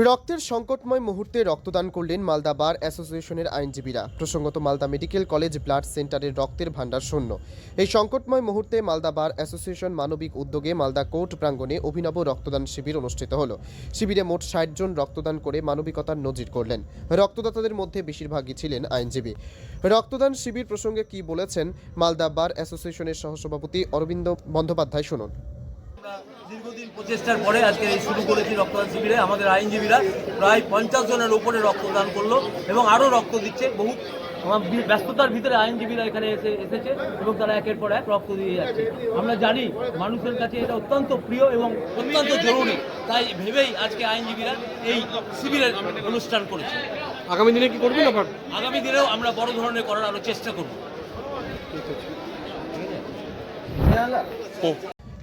রক্তের সংকটময় মুহূর্তে রক্তদান করলেন মালদা বার অ্যাসোসিয়েশনের আইনজীবীরা। প্রসঙ্গত মালদা মেডিকেল কলেজ ব্লাড সেন্টারের রক্তের ভাণ্ডার শূন্য। এই সংকটময় মুহূর্তে মালদা বার অ্যাসোসিয়েশন মানবিক উদ্যোগে মালদা কোর্ট প্রাঙ্গণে অভিনব রক্তদান শিবির অনুষ্ঠিত হলো। শিবিরে মোট ষাট জন রক্তদান করে মানবিকতার নজির করলেন। রক্তদাতাদের মধ্যে বেশিরভাগই ছিলেন আইনজীবী। রক্তদান শিবির প্রসঙ্গে কি বলেছেন মালদা বার অ্যাসোসিয়েশনের সহসভাপতি অরবিন্দ বন্দ্যোপাধ্যায় শুনুন। দীর্ঘদিন প্রচেষ্টার পরে আজকে এই শুরু করেছি রক্তদান শিবিরে। আমাদের আইনজীবীরা প্রায় পঞ্চাশ জনের উপরে রক্তদান করল এবং আরও রক্ত দিচ্ছে। বহু আমার ব্যস্ততার ভিতরে আইনজীবীরা এখানে এসে এসেছে এবং তারা একের পর এক রক্ত দিয়ে যাচ্ছে। আমরা জানি মানুষের কাছে এটা অত্যন্ত প্রিয় এবং অত্যন্ত জরুরি। তাই ভেবেই আজকে আইনজীবীরা এই শিবিরের অনুষ্ঠান করেছে। আগামী দিনে কি করবেন আবার আগামী দিনেও আমরা বড় ধরনের করার আরও চেষ্টা করব।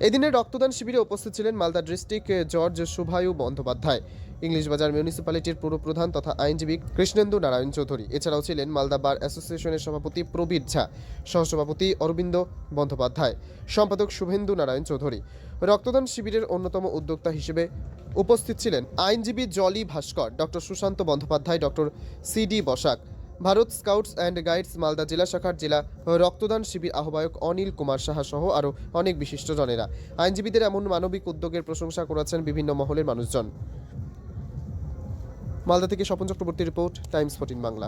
এদিনের রক্তদান শিবিরে উপস্থিত ছিলেন Malda district judge Shubhayu Bandyopadhyay, English Bazar মিউনিসিপ্যালিটির পুর প্রধান তথা আইনজীবী কৃষ্ণেন্দু নারায়ণ চৌধুরী। এছাড়াও ছিলেন মালদা বার অ্যাসোসিয়েশনের সভাপতি প্রবীর ঝা, সহসভাপতি অরবিন্দ বন্দ্যোপাধ্যায়, সম্পাদক শুভেন্দু নারায়ণ চৌধুরী। রক্তদান শিবিরের অন্যতম উদ্যোক্তা হিসেবে উপস্থিত ছিলেন আইনজীবী Jolly Bhaskar, doctor Sushanta Bandyopadhyay, doctor CD Basak Bharat scouts and guides Malda জেলা শাখার জেলা রক্তদান শিবির আহ্বায়ক অনিল কুমার সাহা সহ আরও অনেক বিশিষ্টজনেরা। আইনজীবীদের এমন মানবিক উদ্যোগের প্রশংসা করেছেন বিভিন্ন মহলের মানুষজন। মালদা থেকে Swapan Chakraborty report, Times fourteen Bangla.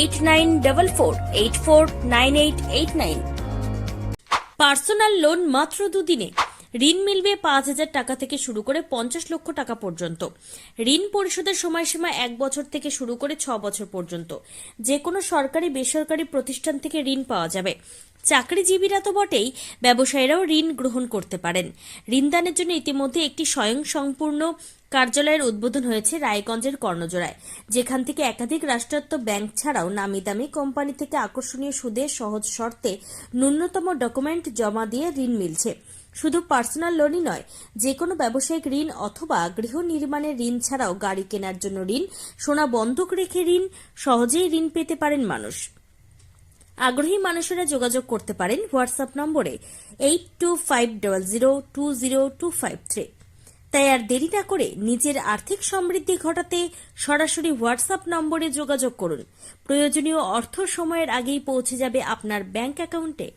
eight nine double four eight four nine eight eight nine personal loan মাত্র দুদিনে। ঋণ মিলবে পাঁচ হাজার টাকা থেকে শুরু করে পঞ্চাশ লক্ষ টাকা পর্যন্ত। ঋণ পরিশোধের সময়সীমা এক বছর থেকে শুরু করে ছ বছর পর্যন্ত। যে কোনো সরকারি বেসরকারি প্রতিষ্ঠান থেকে ঋণ পাওয়া যাবে। চাকরিজীবীরা তো বটেই ব্যবসায়ীরাও ঋণ গ্রহণ করতে পারেন। ঋণদানের জন্য ইতিমধ্যে একটি স্বয়ংসম্পূর্ণ কার্যালয়ের উদ্বোধন হয়েছে রায়গঞ্জের কর্ণজোড়ায়, যেখান থেকে একাধিক রাষ্ট্রায়ত্ত ব্যাংক ছাড়াও নামি দামি কোম্পানি থেকে আকর্ষণীয় সুদে সহজ শর্তে ন্যূনতম ডকুমেন্ট জমা দিয়ে ঋণ মিলছে। শুধু পার্সোনাল লোনই নয় যে কোনো ব্যবসায়িক ঋণ অথবা গৃহ নির্মাণের ঋণ ছাড়াও গাড়ি কেনার জন্য ঋণ, সোনা বন্ধক রেখে ঋণ, সহজেই ঋণ পেতে পারেন মানুষ। আগ্রহী মানুষেরা যোগাযোগ করতে পারেন হোয়াটসঅ্যাপ নম্বরে eight two five double zero two zero two five three তাই আর দেরি না করে নিজের আর্থিক সমৃদ্ধি ঘটাতে সরাসরি হোয়াটসঅ্যাপ নম্বরে যোগাযোগ করুন। প্রয়োজনীয় অর্থ সময়ের আগেই পৌঁছে যাবে আপনার ব্যাংক অ্যাকাউন্টে।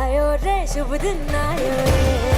আয়ো রে, শুভ দিন, আয়ো রে।